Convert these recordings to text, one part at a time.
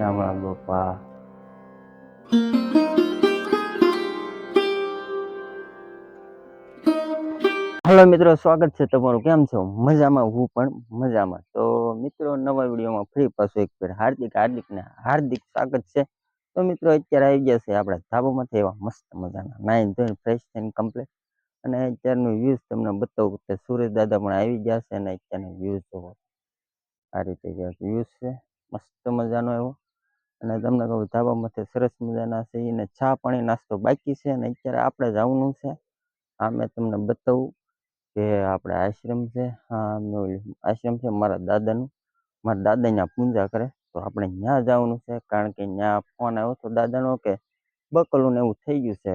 શ્યામળા બાપા હેલો મિત્રો, સ્વાગત છે તમારું. કેમ છો? મજામાં હું પણ મજામાં. તો મિત્રો, નવા વિડીયોમાં ફરી પાછું એક ફેર હાર્દિક હાર્દિક ને હાર્દિક સ્વાગત છે. તો મિત્રો, અત્યારે આવી ગયા છે આપણા ધાબામાંથી એવા મસ્ત મજાના નાઈન ધોઈને ફ્રેશ થઈને કમ્પ્લીટ અને અત્યારનું વ્યૂઝ તમને બતાવું કે સુરેશ દાદા પણ આવી ગયા છે અને અત્યારનું વ્યૂઝ જોવો. આ રીતે વ્યૂઝ છે. મસ્ત મજાનો એવો. અને તમને કહું ધાબામાંથી સરસ મજાના છે એને ચા પાણી નાસ્તો બાકી છે અને અત્યારે આપણે જવાનું છે. આ મેં તમને બતાવું કે આપણે આશ્રમ છે. હા આશ્રમ છે મારા દાદાનું. મારા દાદા ત્યાં પૂજા કરે તો આપણે ત્યાં જવાનું છે. કારણ કે ત્યાં ફોન આવ્યો તો દાદાનો કે બકલું ને એવું થઈ ગયું છે.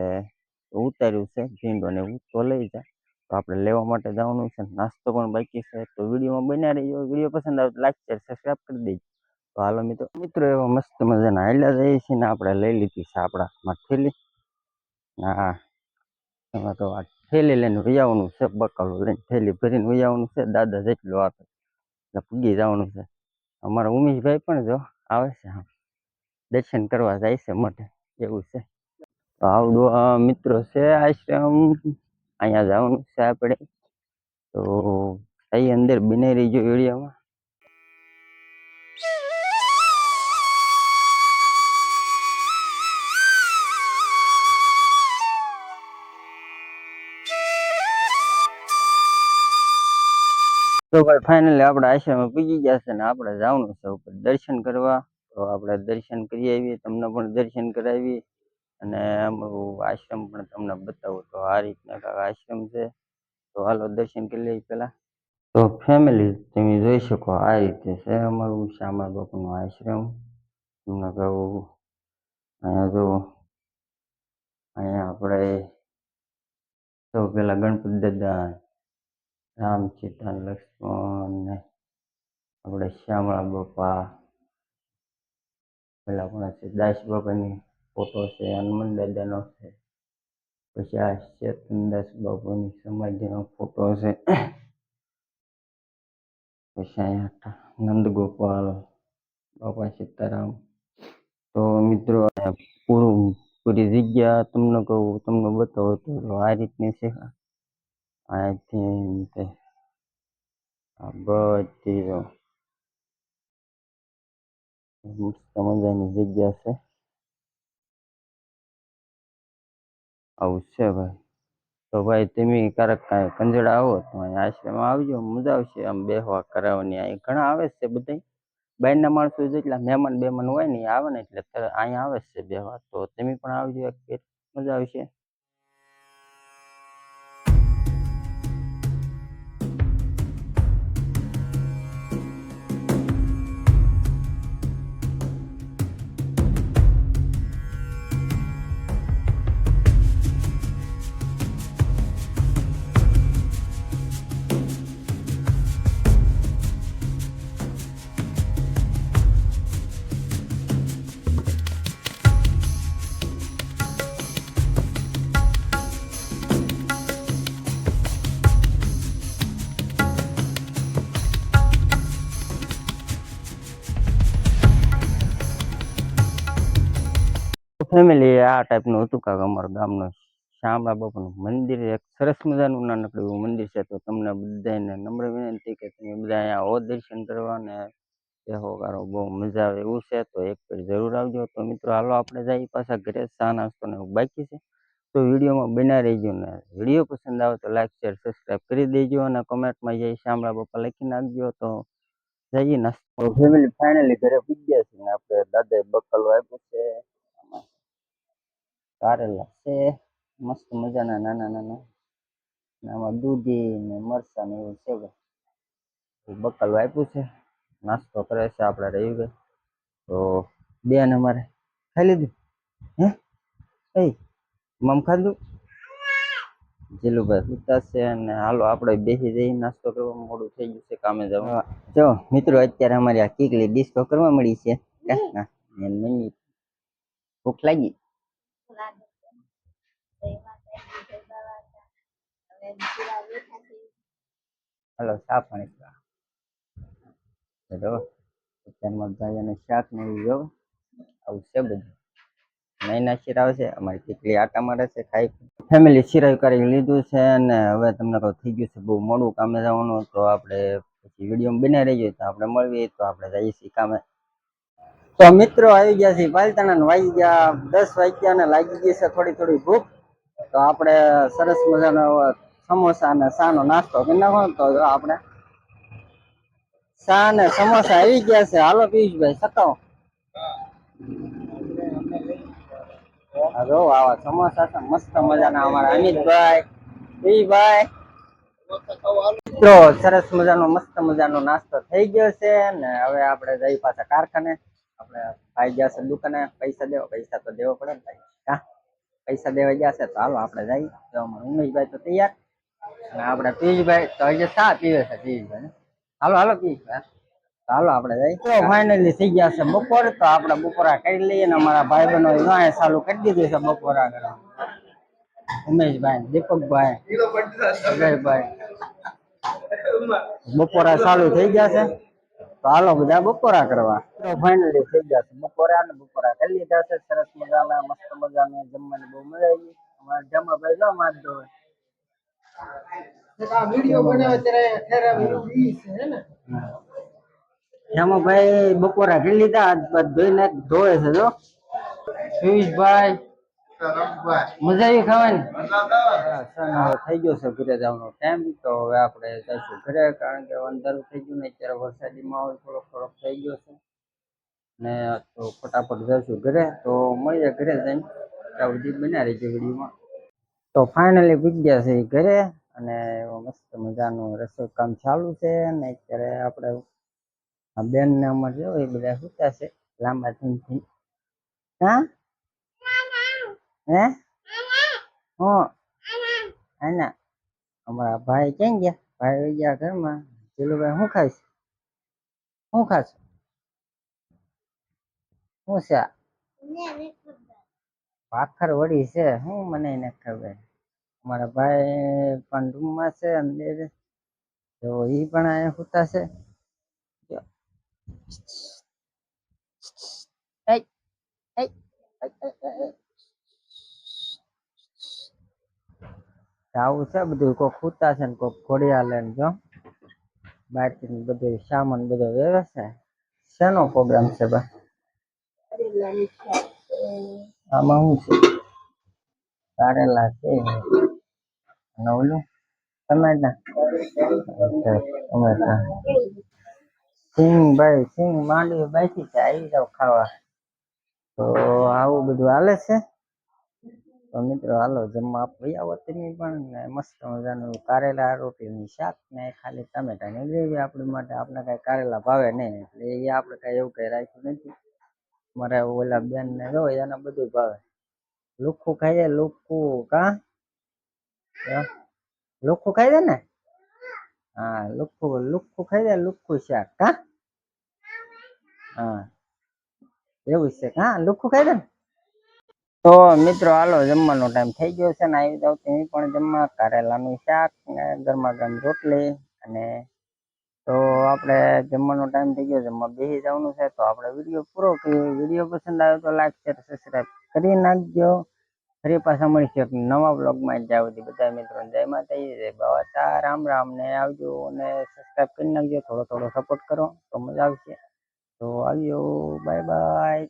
ઉતાર્યું છે, ભીંડો ને એવું તો લઈ જા. તો આપણે લેવા માટે જવાનું છે. નાસ્તો પણ બાકી છે. તો વિડીયોમાં બન્યા રહીજો. વીડિયો પસંદ આવે તો લાઈક શેર સબસ્ક્રાઈબ કરી દેજો. તો હાલો મિત્રો મિત્રો એવા મસ્ત મજાના હાલ્યા જઈએ છીએ ને આપણે લઈ લીધી છે આપણા હાથમાં થેલી. હા, એમાં તો આ થેલી લઈને વૈયાવાનું છે, બકાલું લઈને થેલી ભરીને વૈયાવાનું છે, દાદા જેટલું આપે એટલે પૂગી જવાનું છે. અમારા ઉમેશભાઈ પણ જો આવે છે હા દર્શન કરવા જાય છે મઠે એવું છે. તો આવડો મિત્રો છે આશ્રમ, અહીંયા જવાનું છે આપણે. તો અહીં અંદર બને રહીજો એરિયામાં તો ભાઈ ફાઇનલી આપણે આશ્રમમાં પૂજી ગયા છે ને આપણે જવાનું છે ઉપર દર્શન કરવા. તો આપણે દર્શન કરી આવીએ, તમને પણ દર્શન કરાવી અને અમારું આશ્રમ પણ તમને બતાવું તો આ રીતના કાંક આશ્રમ છે. તો હાલો દર્શન કરી લઈએ પેલા તો ફેમિલી તમે જોઈ શકો આ રીતે છે અમારું શ્યામા બાપુનું આશ્રમ. તમને કહું, અહીંયા જો, અહીંયા આપણે સૌ પેલા ગણપતિ દાદા રામ સીતા લક્ષ્મણ ને આપણે શ્યામળા બાપા પેલા પણ છે દાસ બાપાની ફોટો છે હનુમાન દાદાનો છે પછી આ ચેતનદાસ બાપુની સમાધિનો ફોટો છે પછી અહીંયા નંદગોપાલ બાપા સીતારામ તો મિત્રો આ પૂરું પૂરી જગ્યા તમને કહું તમને બતાવો તો આ રીતની છે આ બધી જો મસ્ત મજાની જગ્યા છે આવું છે ભાઈ તો ભાઈ તમે ક્યારેક કાંઈ કંજડા આવો તો અહીં આશ્રમમાં આવજો મજા આવશે આમ બેહવા કરાવવાની અહીં ઘણા આવે છે બધા બહારના માણસો જેટલા મહેમાન બેમાન હોય ને આવે ને એટલે અહીંયા આવે છે બેહવા તો તમે પણ આવજો એક મજા આવશે ફેમિલી આ ટાઈપનું હતું કાંક અમારા ગામનું શ્યામળા બાપાનું મંદિર એક સરસ મજાનું નાનકડું એવું મંદિર છે, તો તમને બધાને નમ્ર વિનંતી કે તમે બધા અહીંયા આવો દર્શન કરવા ને બેહો કરો બહુ મજા આવે એવું છે, તો એક ફેર જરૂર આવજો. તો મિત્રો, હાલો આપણે જઈએ પાછા ઘરે, ચા, નાસ્તો ને એવું બાકી છે. તો વિડીયોમાં બના રહેજો ને વીડિયો પસંદ આવે તો લાઈક શેર સબસ્ક્રાઈબ કરી દેજો અને કમેન્ટમાં જઈ શ્યામળા બાપા લખી નાખજો. તો જઈએ નાસ્તો. ફેમિલી ફાઇનલી ઘરે પૂજી ગયા છે ને આપણે દાદાએ બકલો આપ્યું છે. આમાં કારેલા છે મસ્ત મજાના નાના નાના. આમાં દૂધી ને મરચા ને એવું છે ભાઈ. બકલ આપ્યું છે. નાસ્તો કરે છે આપણે ગઈ તો બેન અમારે ખાઈ લીધું? હે? એ મમ ખાધું? જીલુભાઈ સુતા છે અને હાલો આપણે બેસી જઈએ નાસ્તો કરવા મોડું થઈ ગયું છે કામે જવા. જો મિત્રો અત્યારે અમારી આ કીકલી ડિસ્કો કરવા મળી છે? મમ્મી ભૂખ લાગી. હાલો, ચા પાણી પીવા. તો જો ભાઈ અને શાક ને જો, આવું છે બધું. નૈના શિરાવ છે, અમારી કેટલી આટા મારે છે, ખાઈ ફેમિલી સિરાય કરી લીધું છે અને હવે તમને કહું થઈ ગયું છે, બહુ મોડું કામે જવાનું, તો આપણે પછી વીડિયો બનાવી રહીએ, તો આપણે મળીએ, તો આપણે જઈએ છીએ કામે. તો મિત્રો આવી ગયા છે પાલતાણા વાગી ગયા, દસ વાગ્યા ને લાગી ગઈ છે, થોડી થોડી ભૂખ. તો આપણે સરસ મજાનો સમોસા અને સાનો નાસ્તો કરી નાખો તો જો આપણે ચા ને સમોસા આવી ગયા છે. હાલો પિયુષભાઈ સકાવો હા જો આવા સમોસા છે, મસ્ત મજાના અમારા અમિતભાઈ. પિયુષભાઈ. મિત્રો સરસ મજાનો, મસ્ત મજાનો નાસ્તો થઈ ગયો છે ને હવે આપણે જઈ પાછા કારખાને. આપણે ભાઈ ગયા છે દુકાને, પૈસા દેવા, પૈસા તો દેવો પડે ને ભાઈ. હા, પૈસા દેવા ગયા છે તો હાલો આપણે જઈએ. તો અમારા ઉમેશભાઈ તો તૈયાર. અને પિયુષભાઈ તો હજી સા પીવે છે પિયુષભાઈ. હાલો હાલો પિયુષભાઈ. હાલો આપણે જઈએ. તો થઈ ગયા છે બપોર, તો આપણે બપોરા કરી લઈએ ને અમારા ભાઈ બહેનો વાંહે ચાલુ કરી દીધું છે બપોરા કરવા. ઉમેશભાઈ, દીપકભાઈ બપોરા ચાલુ થઈ ગયા છે. તો હાલો બધા બપોરા કરવા. તો ફાઇનલી થઈ ગયા છે બપોરા ને બપોરા કરી લીધા છે. સરસ મજાના, મસ્ત મજાના, જમવાની બહુ મજા આવી અમારા જમવા ભાઈ જો મારતો હોય બપોરા કરી લીધા ધોઈને ધોવે છે જો. પિયુષભાઈ મજા આવી ખાવાની? હા, સન હવે થઈ ગયો છે ઘરે જવાનો ટાઈમ તો હવે આપણે જઈશું ઘરે કારણ કે અંધારું થઈ ગયું ને અત્યારે વરસાદી માહોલ થોડોક થોડોક થઈ ગયો છે. ને તો ફટાફટ જઈશું ઘરે. તો મળીએ ઘરે જઈને. ત્યાં સુધી બન્યા રહીજો વિડીયોમાં. તો ફાઇનલી પૂજ ગયા છે ઘરે અને મસ્ત મજાનું રસોઈ કામ ચાલુ છે ને અત્યારે આપણે આ બેન ને અમારે જો એ બધા સૂતા છે લાંબા થઈને થઈને હા? હે? હું? આના. અમારા ભાઈ ક્યાં ગયા? ભાઈ ગયા ઘરમાં. જીલુભાઈ શું ખાઈશ? શું ખાશ શું છે ભાખર વડી છે. શું મને એને ખબર. અમારા ભાઈ પણ રૂમમાં છે અંદર તો એ પણ અહીંયા સૂતા છે. આવું છે બધું. કોક સૂતા છે ને કોક ઘોડિયા લઈને જો. બહારથી બધું સામાન બધો વેવે છે શેનો પ્રોગ્રામ છે. બા આમાં શું છે? કારેલા છે. અને ઓલું ટમેટા ટમેટા સિંગ ભાઈ સિંગ માંડવી બાકી છે, આવી જાવ ખાવા. તો આવું બધું હાલે છે? તો મિત્રો, હાલો, જમવા આપી આવો તમે પણ મસ્ત મજાનું કારેલા રોટલીની શાક ને ખાલી ટમેટાની ગ્રેવી આપણી માટે. આપણે કાંઈ કારેલા ભાવે નહીં, એટલે એ આપણે કાંઈ એવું કંઈ રાખ્યું નથી. મારે ઓલા બેન ને જો, એને બધું ભાવે. લુખું ખાઈએ, લુખું, કા? લુખું ખાઈ દે ને? હા, લુખું લુખું ખાઈ દે, લુખું શાક, હા? એવું છે હા, લુખું ખાઈ દે ને? તો મિત્રો, હાલો, જમવાનો ટાઈમ થઈ ગયો છે ને આવી જાવ તમે પણ જમવા. કારેલાનું શાક ને ગરમા ગરમ રોટલી અને તો આપણે જમવાનો ટાઈમ થઈ ગયો જમવા બેસી જવાનું છે તો આપણે વીડિયો પૂરો કર્યો વીડિયો પસંદ આવ્યો તો લાઈક શેર સબસ્ક્રાઈબ કરી નાખજો. ફરી પાછા મળીશું એક નવા બ્લોગમાં જ્યાં સુધી બધા મિત્રો જય માતાજી, જય બાબા રામ રામ. ને આવજો અને સબસ્ક્રાઈબ કરી નાખજો. થોડો થોડો સપોર્ટ કરો તો મજા આવશે. તો આવજો. Bye bye